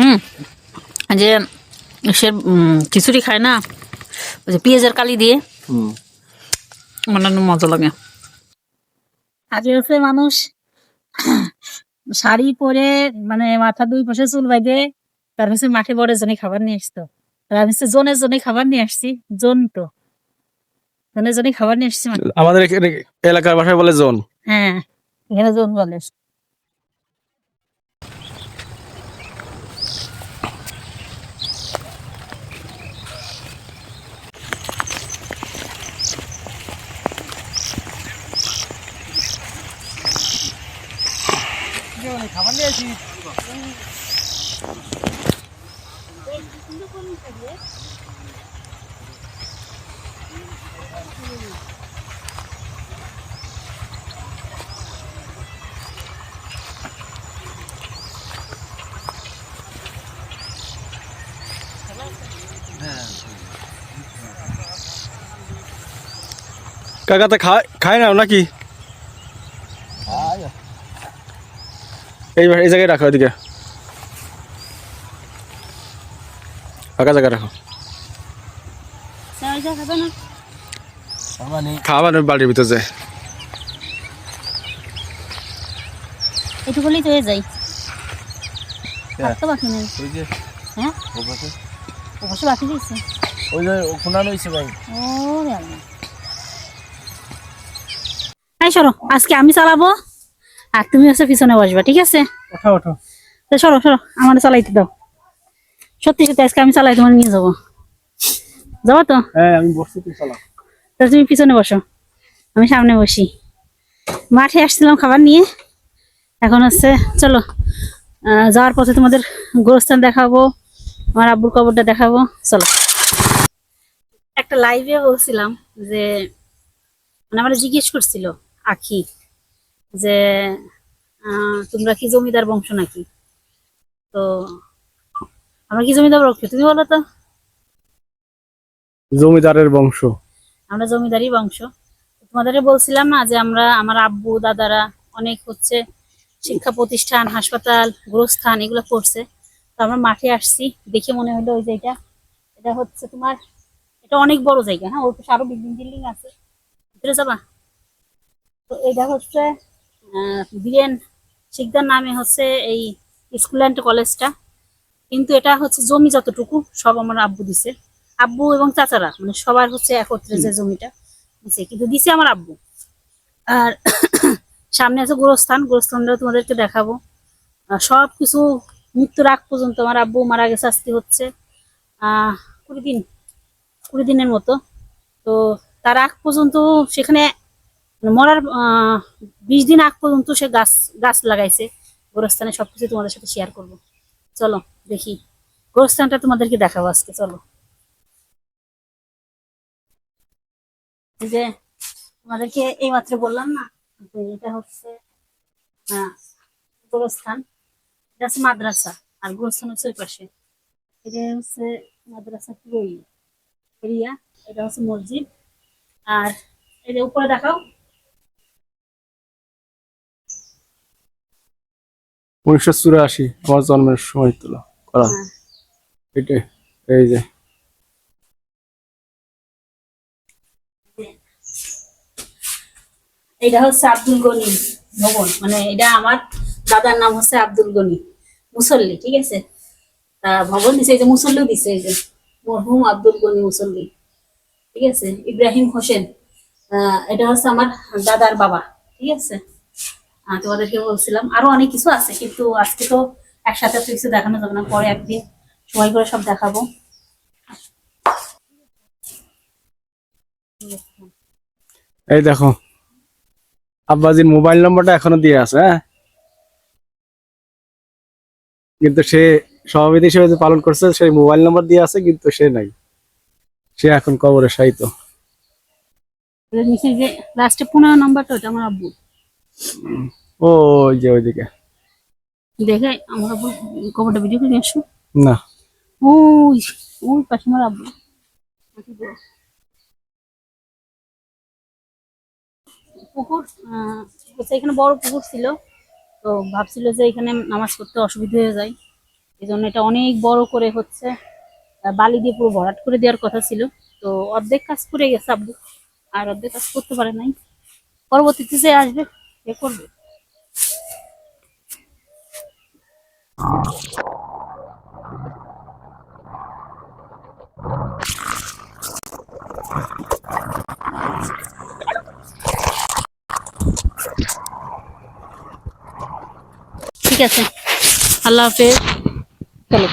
হুম। যে সে খিচুড়ি খায় না ওই যে পেঁয়াজের কালি দিয়ে মানে মজা লাগে। হচ্ছে মানুষ শাড়ি পরে মানে মাথা দুই পাশে চুল বাইদে তার হচ্ছে মাঠে বড় জনে খাবার নিয়ে আসতো। আর আমি হচ্ছে জনে জনে খাবার নিয়ে আসছি জন তো। জনে জনে খাবার নিয়ে আসছি আমাদের এখানে এলাকার ভাষায় বলে জন। হ্যাঁ এখানে জন বলে। খাবার নিয়ে আসি। কাকাতে খায় খায় না নাকি? এই এই জায়গায় রাখো এদিকে। ফাঁকা জায়গায় রাখো। খাবার বাড়ির ভিতর যায়। একটু করলেই তো হয়ে যাই থাকতে বাকি নেই। ওই যে। হ্যাঁ? ওপাশে। অবশ্য বাকি দিয়েছে ওই যে ওখানে রয়েছে ভাই। ও রে আল্লাহ। সরো আজকে আমি চালাবো। আর তুমি হচ্ছে পিছনে বসবা ঠিক আছে? তো সরো সরো আমার চালাইতে দাও। সত্যি সত্যি আজকে আমি চালাই তোমার নিয়ে যাব। যাব তো? হ্যাঁ আমি বসছি তুই চালা তা তুমি পিছনে বসো। আমি সামনে বসি। মাঠে আসছিলাম খাবার নিয়ে। এখন হচ্ছে চলো যাওয়ার পথে তোমাদের গোরস্থান দেখাবো আমার আব্বুর কবরটা দেখাবো চলো। একটা লাইভে বলছিলাম যে মানে আমার জিজ্ঞেস করছিল আখি যে তোমরা কি জমিদার বংশ নাকি? তো আমরা কি জমিদার বংশ? তুমি বলো তো। জমিদারের বংশ। আমরা জমিদারি বংশ। তোমাদের বলছিলাম না যে আমরা আমার আব্বু দাদারা অনেক হচ্ছে শিক্ষা প্রতিষ্ঠান হাসপাতাল গোরস্থান এগুলো করছে। তো আমরা মাঠে আসছি দেখে মনে হলো ওই জায়গা। এটা হচ্ছে তোমার এটা অনেক বড় জায়গা হ্যাঁ ওর পাশে আরও বিল্ডিং টিল্ডিং আছে। ভিতরে যাবা? তো এটা হচ্ছে বীরেন শিকদার নামে হচ্ছে এই স্কুল অ্যান্ড কলেজটা। কিন্তু এটা হচ্ছে জমি যতটুকু সব আমার আব্বু দিছে। আব্বু এবং চাচারা মানে সবার হচ্ছে একত্রে যে জমিটা দিছে। কিন্তু দিছে আমার আব্বু। আর সামনে আছে গোরস্থান। গোরস্থানটা তোমাদেরকে দেখাবো। আর সব কিছু মৃত্যুর আগ পর্যন্ত আমার আব্বু মারা গেছে আজকে হচ্ছে আহ কুড়ি দিন কুড়ি দিনের মতো। তো তার আগ পর্যন্ত সেখানে মরার বিশ দিন আগ পর্যন্ত সে গাছ গাছ লাগাইছে। গোরস্থানে সবকিছু তোমাদের সাথে শেয়ার করব। চলো, দেখি। গোরস্থানটা তোমাদেরকে দেখাবো আজকে, চলো। যে, তোমাদেরকে এই মাত্র বললাম না? এটা হচ্ছে গোরস্থান। এটা হচ্ছে মাদ্রাসা, আর গোরস্থান হচ্ছে ওই পাশে। এটা হচ্ছে মাদ্রাসা পুরো এরিয়া এটা হচ্ছে মসজিদ। আর যে উপরে দেখাও। উনিশশো চুরাশি আমার জন্মের সময় তোলা করা। হ্যাঁ। এই যে। এটা হচ্ছে আব্দুল গনি ভবন মানে এটা আমার দাদার নাম হচ্ছে আব্দুল গনি মুসল্লি ঠিক আছে? তা ভবন দিছে এই যে মুসল্লিও দিছে এই যে মরহুম আব্দুল গনি মুসল্লি ঠিক আছে? ইব্রাহিম হোসেন আহ, এটা হচ্ছে আমার দাদার বাবা ঠিক আছে? তোমাদেরকে বলছিলাম। আরও অনেক কিছু আছে কিন্তু আজকে তো একসাথে তো কিছু দেখানো যাবে না। পরে একদিন সময় করে সব দেখাবো। এই দেখো আব্বাজির মোবাইল নম্বরটা এখনও দিয়ে আছে হ্যাঁ? কিন্তু সে সভাপতি হিসেবে যে পালন করছে সেই মোবাইল নম্বর দিয়ে আছে কিন্তু সে নাই। সে এখন কবরে এর নিচে যে লাস্টে পনেরো নাম্বারটা ওটা আমার আব্বু ওই যে ওইদিকে। দেখে আমার আব্বু কবরটা ভিডিও করে আসো। না। ওই ওই পাশে আমার আব্বু। পুকুর এখানে বড় পুকুর ছিল। তো ভাবছিল যে এখানে নামাজ পড়তে অসুবিধা হয়ে যায়। এই জন্য এটা অনেক বড় করে হচ্ছে বালি দিয়ে পুরো ভরাট করে দেওয়ার কথা ছিল। তো অর্ধেক কাজ করে গেছে আব্বু। আর অর্ধেক কাজ করতে পারে নাই। পরবর্তীতে যে আসবে এ করবে ঠিক আছে আল্লাহ হাফেজ চলো